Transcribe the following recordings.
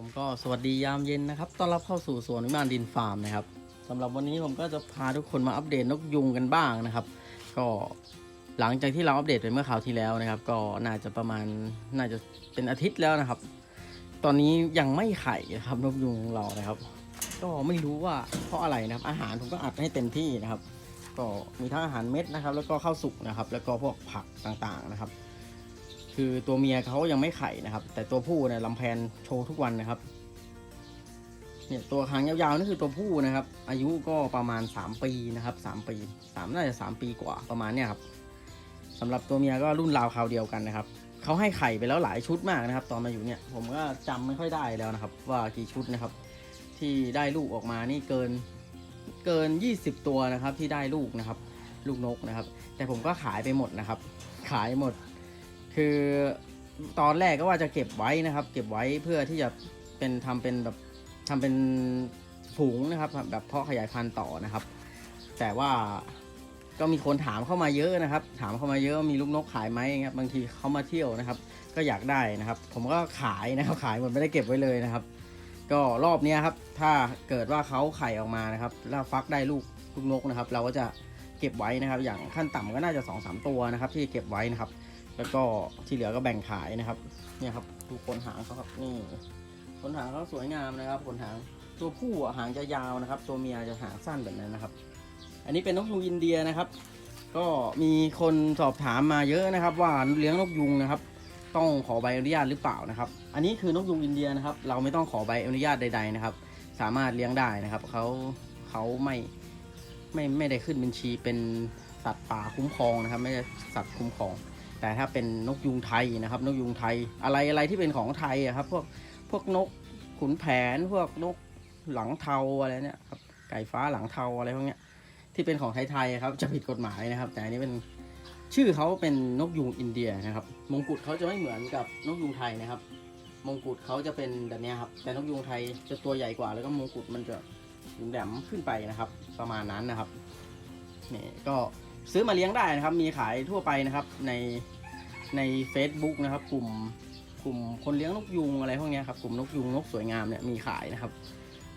ผมก็สวัสดียามเย็นนะครับ ต้อนรับเข้าสู่สวนวิมานดินฟาร์มนะครับสำหรับวันนี้ผมก็จะพาทุกคนมาอัปเดตนกยุงกันบ้างนะครับ ก็หลังจากที่เราอัปเดตไปเมื่อคราวที่แล้วนะครับ ก็น่าจะประมาณน่าจะเป็นอาทิตย์แล้วนะครับ ตอนนี้ยังไม่ไข่นะครับนกยุงของเรานะครับ ก็ไม่รู้ว่าเพราะอะไรนะครับ อาหารผมก็อัดให้เต็มที่นะครับ ก็มีทั้งอาหารเม็ดนะครับ แล้วก็ข้าวสุกนะครับ แล้วก็พวกผักต่างๆนะครับ คือตัวเมียเขายังไม่ไข่นะครับ แต่ตัวผู้เนี่ยลำแพนโชว์ทุกวันนะครับ เนี่ยตัวหางยาวๆนี่คือตัวผู้นะครับ อายุก็ประมาณ 3 ปีนะครับ3ปี3น่าจะ 3 ปีกว่าประมาณเนี่ยครับสำหรับตัวเมียก็รุ่นราวคราวเดียวกันนะครับเขาให้ไข่ไปแล้วหลายชุดมากนะครับ ตอนมาอยู่เนี่ยผมก็จำไม่ค่อยได้แล้วนะครับ ว่ากี่ชุดนะครับ ที่ได้ลูกออกมานี่เกินเกิน 20 ตัวนะครับที่ได้ลูกนะครับ ลูกนกนะครับ แต่ผมก็ขายไปหมดนะครับ ขายหมด คือตอนแรกก็ว่าจะเก็บไว้นะครับ เก็บไว้เพื่อที่จะเป็นทำเป็นแบบทำเป็นฝูงนะครับ แบบเพาะขยายพันธุ์ต่อนะครับ แต่ว่าก็มีคนถามเข้ามาเยอะนะครับ ถามเข้ามาเยอะมีลูกนกขายไหมครับบางทีเขามาเที่ยวนะครับ ก็อยากได้นะครับ ผมก็ขายนะครับขายหมดไม่ได้เก็บไว้เลยนะครับ ก็รอบนี้ครับ ถ้าเกิดว่าเขาไข่ออกมานะครับ แล้วฟักได้ลูกลูกนกนะครับ เราก็จะเก็บไว้นะครับ อย่างขั้นต่ำก็น่าจะ2อสตัวนะครับ ที่เก็บไว้นะครับ แล้วก็ที่เหลือก็แบ่งขายนะครับ เนี่ยครับดูขนหางเขาครับนี่ขนหางเขาสวยงามนะครับขนหางตัวผู้หางจะยาวนะครับ ตัวเมียจะหางสั้นแบบนั้นนะครับ อันนี้เป็นนกยุงอินเดียนะครับ ก็มีคนสอบถามมาเยอะนะครับ ว่าเลี้ยงนกยุงนะครับ ต้องขอใบอนุญาตหรือเปล่านะครับ อันนี้คือนกยุงอินเดียนะครับ เราไม่ต้องขอใบอนุญาตใด ๆนะครับ สามารถเลี้ยงได้นะครับเขาเขาไม่ไม่ไม่ได้ขึ้นบัญชีเป็นสัตว์ป่าคุ้มครองนะครับ ไม่ใช่สัตว์คุ้มครอง แต่ถ้าเป็นนกยุงไทยนะครับ นกยุงไทยอะไรอะไรที่เป็นของไทยอะครับพวกพวกนกขุนแผนพวกนกหลังเทาอะไรเนี่ยครับไก่ฟ้าหลังเทาอะไรพวกเนี้ยที่เป็นของไทยๆครับจะผิดกฎหมายนะครับ แต่อันนี้เป็นชื่อเขาเป็นนกยุงอินเดียนะครับ มงกุฎเขาจะไม่เหมือนกับนกยุงไทยนะครับ มงกุฎเขาจะเป็นแบบเนี้ยครับ แต่นกยุงไทยจะตัวใหญ่กว่า แล้วก็มงกุฎมันจะแหลมขึ้นไปนะครับ ประมาณนั้นนะครับนี่ก็ ซื้อมาเลี้ยงได้นะครับ มีขายทั่วไปนะครับในใน Facebook นะครับ กลุ่มกลุ่มคนเลี้ยงนกยุงอะไรพวกนี้ครับกลุ่มนกยุงนกสวยงามเนี่ยมีขายนะครับ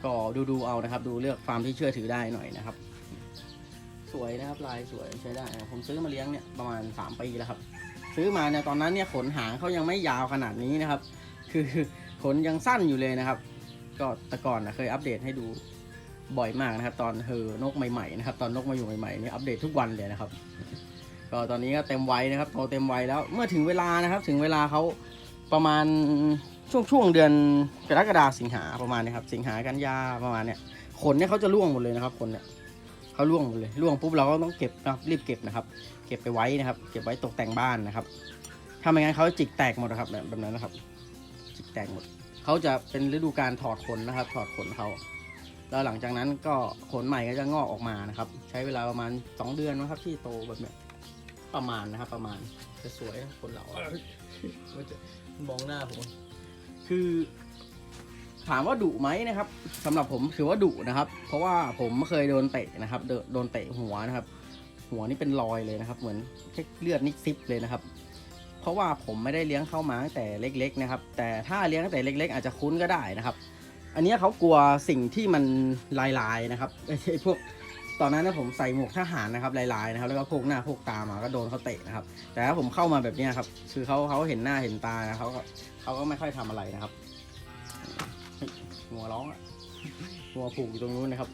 ก็ดูดูเอานะครับ ดูเลือกฟาร์มที่เชื่อถือได้หน่อยนะครับ สวยนะครับลายสวยใช้ได้ผมซื้อมาเลี้ยงเนี่ยประมาณ 3 ปีแล้วครับ ซื้อมาเนี่ยตอนนั้นเนี่ยขนหางเขายังไม่ยาวขนาดนี้นะครับ คือขนยังสั้นอยู่เลยนะครับ ก็แต่ก่อนนะเคยอัปเดตให้ดู บ่อยมากนะครับ ตอนเฮอนกใหม่ๆนะครับ ตอนนกมาอยู่ใหม่ๆนี่อัปเดตทุกวันเลยนะครับ ก็ตอนนี้ก็เต็มวัยนะครับโตเต็มวัยแล้วเมื่อถึงเวลานะครับ ถึงเวลาเขาประมาณช่วงช่วงเดือนกรกฎาสิงหาประมาณนี้ครับ สิงหากันยาประมาณเนี้ยขนเนี่ยเขาจะร่วงหมดเลยนะครับขนเนี่ยเขาร่วงหมดเลยร่วงปุ๊บเราก็ต้องเก็บนะครับรีบเก็บนะครับ เก็บไปไว้นะครับ เก็บไว้ตกแต่งบ้านนะครับถ้าไม่งั้นเขาจะจิกแตกหมดนะครับแบบแบบนั้นนะครับ จิกแตกหมดเขาจะเป็นฤดูการถอดขนนะครับ ถอดขนเขา แล้วหลังจากนั้นก็ขนใหม่ก็จะงอกออกมานะครับ ใช้เวลาประมาณสองเดือนนะครับ ที่โตแบบเนี้ยประมาณนะครับ ประมาณจะสวยนะคนเราอะมันจะมองหน้าผมคือถามว่าดุไหมนะครับสำหรับผมถือว่าดุนะครับ เพราะว่าผมเคยโดนเตะนะครับโดนเตะหัวนะครับ หัวนี่เป็นรอยเลยนะครับ เหมือนเลือดนิดซิปเลยนะครับ เพราะว่าผมไม่ได้เลี้ยงเข้ามาตั้งแต่เล็ก ๆ นะครับ แต่ถ้าเลี้ยงตั้งแต่เล็ก ๆ อาจจะคุ้นก็ได้นะครับ อันนี้เขากลัวสิ่งที่มันลายๆนะครับไอ้พวกตอนนั้นนะผมใส่หมวกทหารนะครับลายๆนะครับแล้วก็พกหน้าพกตามาก็โดนเขาเตะนะครับ แต่ถ้าผมเข้ามาแบบนี้ครับ คือเขาเขาเห็นหน้าเห็นตาเขาก็เขาก็ไม่ค่อยทำอะไรนะครับหัวร้องหัวผูกอยู่ตรงนู้นนะครับ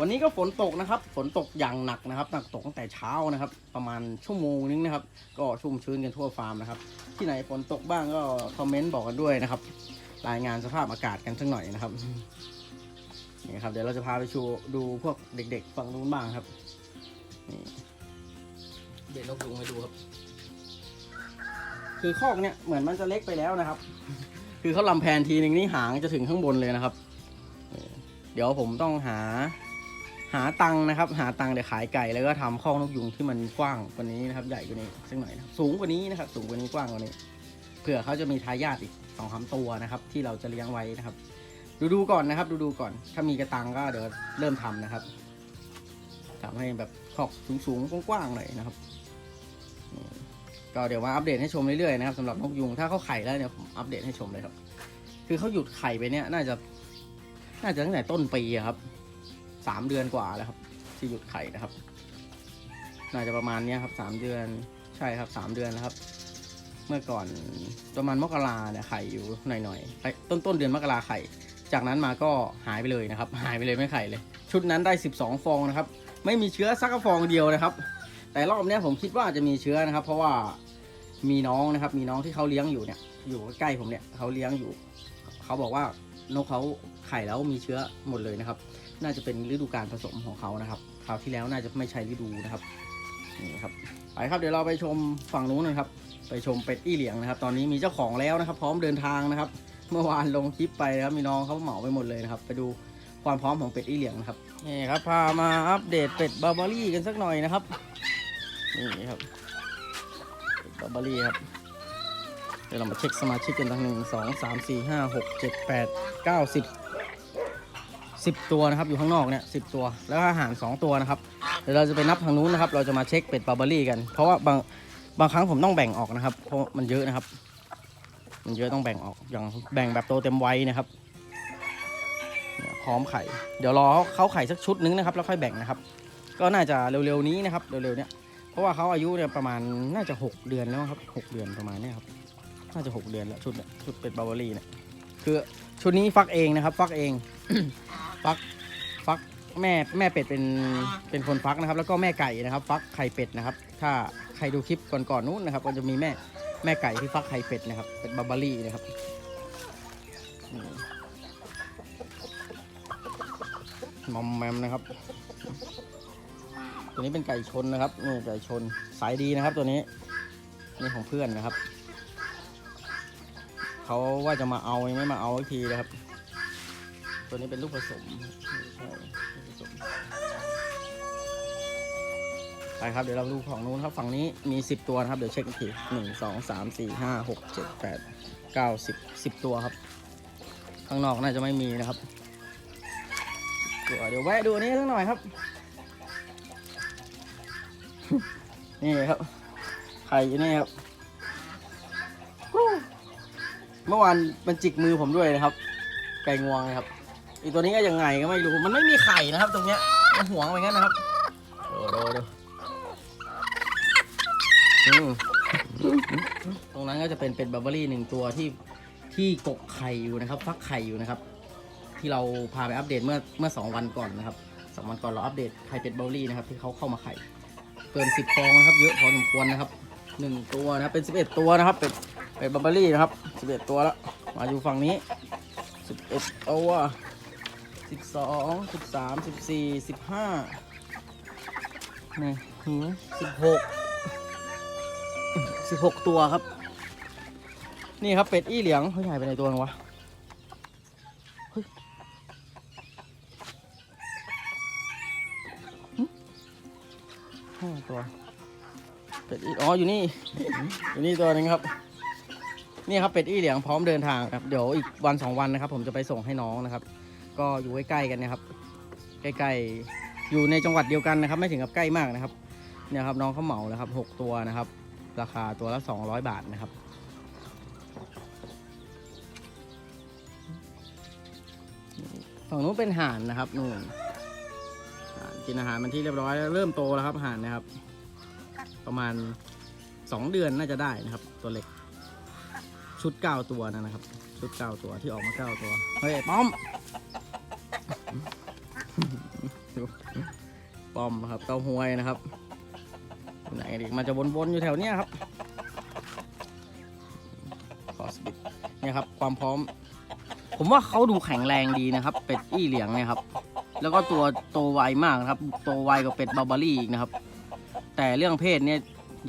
วันนี้ก็ฝนตกนะครับ ฝนตกอย่างหนักนะครับหนักตกตั้งแต่เช้านะครับ ประมาณชั่วโมงนึงนะครับ ก็ชุ่มชื้นกันทั่วฟาร์มนะครับ ที่ไหนฝนตกบ้างก็คอมเมนต์บอกกันด้วยนะครับ รายงานสภาพอากาศกันสักหน่อยนะครับนี่ครับเดี๋ยวเราจะพาไปชูดูพวกเด็กๆฝั่งนู้นบ้างครับนี่เด็กนกยุงให้ดูครับ คือคอกเนี่ยเหมือนมันจะเล็กไปแล้วนะครับ คือเขาลำแพนทีหนึ่งนี่หางจะถึงข้างบนเลยนะครับนี่เดี๋ยวผมต้องหาหาตังค์นะครับ หาตังค์เดี๋ยวขายไก่แล้วก็ทำคอกนกยุงที่มันกว้างกว่านี้นะครับ ใหญ่กว่านี้สักหน่อยนะครับสูงกว่านี้นะครับ สูงกว่านี้กว้างกว่านี้เผื่อเขาจะมีทายาทอีก สองสามตัวนะครับ ที่เราจะเลี้ยงไว้นะครับ ดูดูก่อนนะครับ ดูดูก่อน ถ้ามีกระตังก็เดี๋ยวเริ่มทำนะครับทำให้แบบขอบสูงๆกว้างๆหน่อยนะครับก็เดี๋ยวมาอัปเดตให้ชมเรื่อยๆนะครับสำหรับนกยุงถ้าเขาไข่แล้วเนี่ยผมอัปเดตให้ชมเลยครับ คือเขาหยุดไข่ไปเนี่ยน่าจะ น่าจะตั้งแต่ต้นปีครับสามเดือนกว่าแล้วครับ ที่หยุดไข่นะครับ น่าจะประมาณเนี้ยครับสามเดือนใช่ครับสามเดือนแล้วครับ เมื่อก่อนประมาณมกราเนี่ยไข่อยู่หน่อยๆไอ้ต้นต้นเดือนมกราไข่ จากนั้นมาก็หายไปเลยนะครับ หายไปเลยไม่ไข่เลย ชุดนั้นได้ 12 ฟองนะครับ ไม่มีเชื้อสักฟองเดียวนะครับ แต่รอบนี้ผมคิดว่าจะมีเชื้อนะครับ เพราะว่ามีน้องนะครับ มีน้องที่เขาเลี้ยงอยู่เนี่ย อยู่ใกล้ผมเนี่ยเขาเลี้ยงอยู่ เขาบอกว่านกเขาไข่แล้วมีเชื้อหมดเลยนะครับ น่าจะเป็นฤดูการผสมของเขานะครับ คราวที่แล้วน่าจะไม่ใช่ฤดูนะครับ นี่ครับไปครับเดี๋ยวเราไปชมฝั่งนู้นนะครับ ไปชมเป็ดอี้เหลียงนะครับ ตอนนี้มีเจ้าของแล้วนะครับ พร้อมเดินทางนะครับ เมื่อวานลงคลิปไปนะครับมีน้องเขาเหมาไปหมดเลยนะครับ ไปดูความพร้อมของเป็ดอี้เหลียงนะครับนี่ครับพามาอัปเดตเป็ดบาร์บารี่กันสักหน่อยนะครับนี่ครับเป็ดบาร์บารี่ครับเดี๋ยวเรามาเช็คสมาชิกกันทั้งหนึ่งสองสามสี่ห้าหกเจ็ดแปดเก้าสิบ สิบตัวนะครับอยู่ข้างนอกเนี่ยสิบตัว แล้วก็อาหารสองตัวนะครับเดี๋ยวเราจะไปนับทางนู้นนะครับ เราจะมาเช็คเป็ดบาร์บารี่กัน เพราะว่าบางบางครั้งผมต้องแบ่งออกนะครับ เพราะมันเยอะนะครับ มันเยอะต้องแบ่งออกอย่างแบ่งแบบโตเต็มวัยนะครับพร้อมไข่ เดี๋ยวรอเขาไข่สักชุดนึงนะครับแล้วค่อยแบ่งนะครับ ก็น่าจะเร็วๆนี้นะครับเร็วๆเนี้ยเพราะว่าเขาอายุเนี่ยประมาณน่าจะหกเดือนแล้วครับหกเดือนประมาณนี้ครับน่าจะหกเดือนแล้วชุดเนี่ยชุดเป็ดบาวารี่เนี่ยคือ ชุดนี้ฟักเองนะครับ ฟักเอง ฟักฟักแม่แม่เป็ดเป็นเป็นคนฟักนะครับ แล้วก็แม่ไก่นะครับ ฟักไข่เป็ดนะครับ ถ้าใครดูคลิปก่อนๆนู้นนะครับ ก็จะมีแม่แม่ไก่ที่ฟักไข่เป็ดนะครับ เป็นบาบารี่นะครับมอมแมมนะครับ ตัวนี้เป็นไก่ชนนะครับนี่ไก่ชนสายดีนะครับ ตัวนี้นี่ของเพื่อนนะครับ เขาว่าจะมาเอายังไม่มาเอาอีกทีนะครับ ตัวนี้เป็นลูกผสมไปครับเดี๋ยวเราดูของนู้นครับฝั่งนี้มี 10 ตัวนะครับเดี๋ยวเช็คอีกทีหนึ่งสองสามสี่ห้าหกเจ็ดแปดเก้าสิบสิบตัวครับ ข้างนอกน่าจะไม่มีนะครับตัวเดี๋ยวแวะดูนนี้สักหน่อยครับ นี่ครับไข่อยู่นี่ครับ เมื่อวานมันจิกมือผมด้วยนะครับ ไก่งวงนะครับอีกตัวนี้ก็ยังไงก็ไม่รู้ มันไม่มีไข่นะครับ ตรงเนี้ยมันห่วงไปงั้นนะครับดูดูดูตรงนั้นก็จะเป็นเป็ดบาร์เบอรี่หนึ่งตัวที่ที่กกไข่อยู่นะครับ ฟักไข่อยู่นะครับ ที่เราพาไปอัปเดตเมื่อเมื่อสองวันก่อนนะครับสองวันก่อนเราอัปเดตไข่เป็ดบาร์เบอรี่นะครับที่เขาเข้ามาไข่เกินสิบฟองนะครับ เยอะพอสมควรนะครับหนึ่งตัวนะเป็นสิบเอ็ดตัวนะครับเป็ด เป็ดบัมเบอรี่นะครับ11ตัวแล้วมาอยู่ฝั่งนี้11ตัว12 13 14 15นี่หือ16 16ตัวครับ นี่ครับเป็ดอี้เหลียงเฮ้ยหายไปไหนตัวนึงวะห้าตัวเป็ดอี้อ๋ออยู่นี่ อยู่นี่ตัวนึงครับ นี่ครับเป็ดอี้เหลียงพร้อมเดินทางครับเดี๋ยวอีกวันสองวันนะครับ ผมจะไปส่งให้น้องนะครับ ก็อยู่ใกล้ๆกันนะครับใกล้ๆอยู่ในจังหวัดเดียวกันนะครับ ไม่ถึงกับใกล้มากนะครับเนี่ยครับน้องเขาเหมาแล้วครับหกตัวนะครับ ราคาตัวละสองร้อยบาทนะครับฝั่งนู้นเป็นห่านนะครับนู่นห่านกินอาหารมันที่เรียบร้อยแล้วเริ่มโตแล้วครับห่านนะครับ ประมาณสองเดือนน่าจะได้นะครับ ตัวเล็ก ชุดเก้าตัวนะนะครับ ชุดเก้าตัวที่ออกมาเก้าตัว เฮ้ยป้อม ป้อมครับเต้าหวยนะครับไหนดีมันจะวนๆอยู่แถวเนี้ยครับคอสบิดเนี่ยครับ ความพร้อม ผมว่าเขาดูแข็งแรงดีนะครับ เป็ดอี้เหลียงเนี่ยครับ แล้วก็ตัวโตไวมากนะครับ โตไวกว่าเป็ดบาร์บารี่อีกนะครับ แต่เรื่องเพศเนี่ย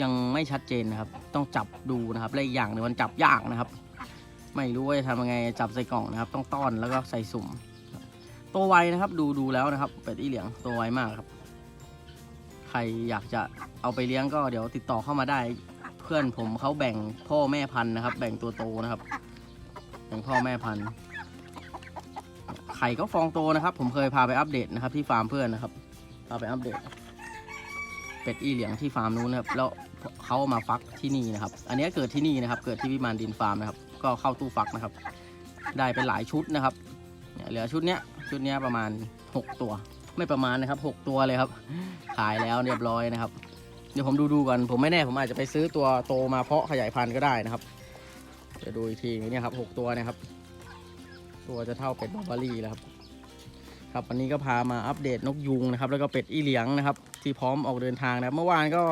ยังไม่ชัดเจนนะครับ ต้องจับดูนะครับและอีกอย่างหนึงมันจับยากนะครับ ไม่รู้ว่าจะทำยังไงจับใส่กล่องนะครับ ต้องต้อนแล้วก็ใส่สุ่มโตไวนะครับ ดูดูแล้วนะครับ เป็ดอีเหลียงโตไวมากครับ ใครอยากจะเอาไปเลี้ยงก็เดี๋ยวติดต่อเข้ามาได้ เพื่อนผมเขาแบ่งพ่อแม่พันธุ์นะครับ แบ่งตัวโตนะครับแบ่งพ่อแม่พันธุ์ไข่ก็ฟองโตนะครับ ผมเคยพาไปอัปเดตนะครับ ที่ฟาร์มเพื่อนนะครับพาไปอัปเดต เป็ดอี้เหลียงที่ฟาร์มนู้นนะครับแล้วเขามาฟักที่นี่นะครับ อันนี้เกิดที่นี่นะครับ เกิดที่วิมานดินฟาร์มนะครับ ก็เข้าตู้ฟักนะครับ ได้ไปหลายชุดนะครับเนี่ยเหลือชุดเนี้ยชุดเนี้ยประมาณ 6 ตัว ไม่ประมาณนะครับ 6 ตัวเลยครับ ขายแล้วเรียบร้อยนะครับ เดี๋ยวผมดูดูก่อนผมไม่แน่ผมอาจจะไปซื้อตัวโตมาเพาะขยายพันธุ์ก็ได้นะครับเดี๋ยวดูอีกทีนี่ครับหกตัวนะครับ ตัวจะเท่าเป็ดบาร์บารี่แล้วครับ ครับวันนี้ก็พามาอัปเดตนกยุงนะครับแล้วก็เป็ดอีเหลียงนะครับที่พร้อมออกเดินทางนะเมื่อวานก็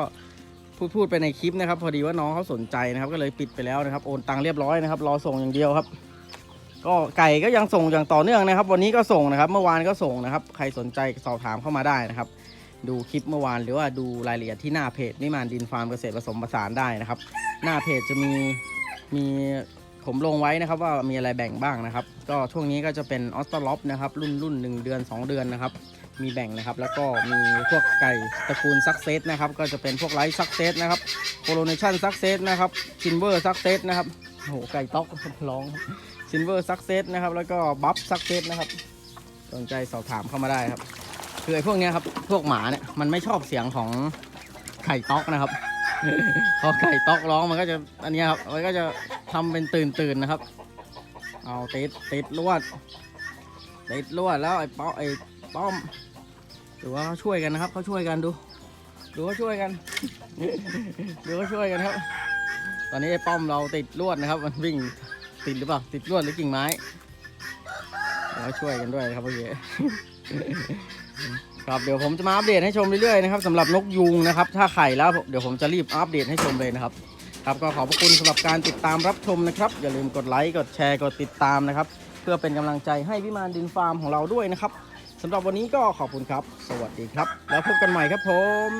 พูดพูดไปในคลิปนะครับ พอดีว่าน้องเขาสนใจนะครับ ก็เลยปิดไปแล้วนะครับโอนตังค์เรียบร้อยนะครับรอส่งอย่างเดียวครับ ก็ไก่ก็ยังส่งอย่างต่อเนื่องนะครับ วันนี้ก็ส่งนะครับ เมื่อวานก็ส่งนะครับ ใครสนใจสอบถามเข้ามาได้นะครับ ดูคลิปเมื่อวานหรือว่าดูรายละเอียดที่หน้าเพจนิมานดินฟาร์มเกษตรผสมผสานได้นะครับ หน้าเพจจะมีมี ผมลงไว้นะครับว่ามีอะไรแบ่งบ้างนะครับ ก็ช่วงนี้ก็จะเป็นออสตรล็อปนะครับรุ่นรุ่นหนึ่งเดือน 2 เดือนนะครับ มีแบ่งนะครับ แล้วก็มีพวกไก่ตระกูลซักเซสนะครับ ก็จะเป็นพวกไลท์ซักเซสนะครับโคโรเนชั่นซักเซสนะครับซินเวอร์ซักเซสนะครับโอ้โหไก่ต๊อกร้องซินเวอร์ซักเซสนะครับ แล้วก็บัฟซักเซสนะครับ สนใจสอบถามเข้ามาได้ครับคือไอ้พวกเนี้ยครับพวกหมาเนี่ยมันไม่ชอบเสียงของไข่ต๊อกนะครับพอไข่ต๊อกร้องมันก็จะอันเนี้ยครับมันก็จะ ทำเป็นตื่นตื่นๆนะครับ เอาติดติดลวด ติดลวดแล้วไอ้ป้อไอ้ป้อมหรือว่าเขาช่วยกันนะครับเขาช่วยกันดู ดูเขาช่วยกัน ดูเขาช่วยกันครับ ตอนนี้ไอ้ป้อมเราติดลวดนะครับ มันวิ่งติดหรือเปล่าติดลวดหรือกิ่งไม้เดี๋ยวเขาช่วยกันด้วยครับเมื่อกี้ครับเดี๋ยวผมจะมาอัปเดตให้ชมเรื่อยๆนะครับสำหรับนกยุงนะครับ ถ้าไข่แล้วเดี๋ยวผมจะรีบอัปเดตให้ชมเลยนะครับ ครับก็ขอบพระคุณสำหรับการติดตามรับชมนะครับ อย่าลืมกดไลค์กดแชร์กดติดตามนะครับ เพื่อเป็นกำลังใจให้วิมานดินฟาร์มของเราด้วยนะครับสำหรับวันนี้ก็ขอบคุณครับ สวัสดีครับ แล้วพบกันใหม่ครับผม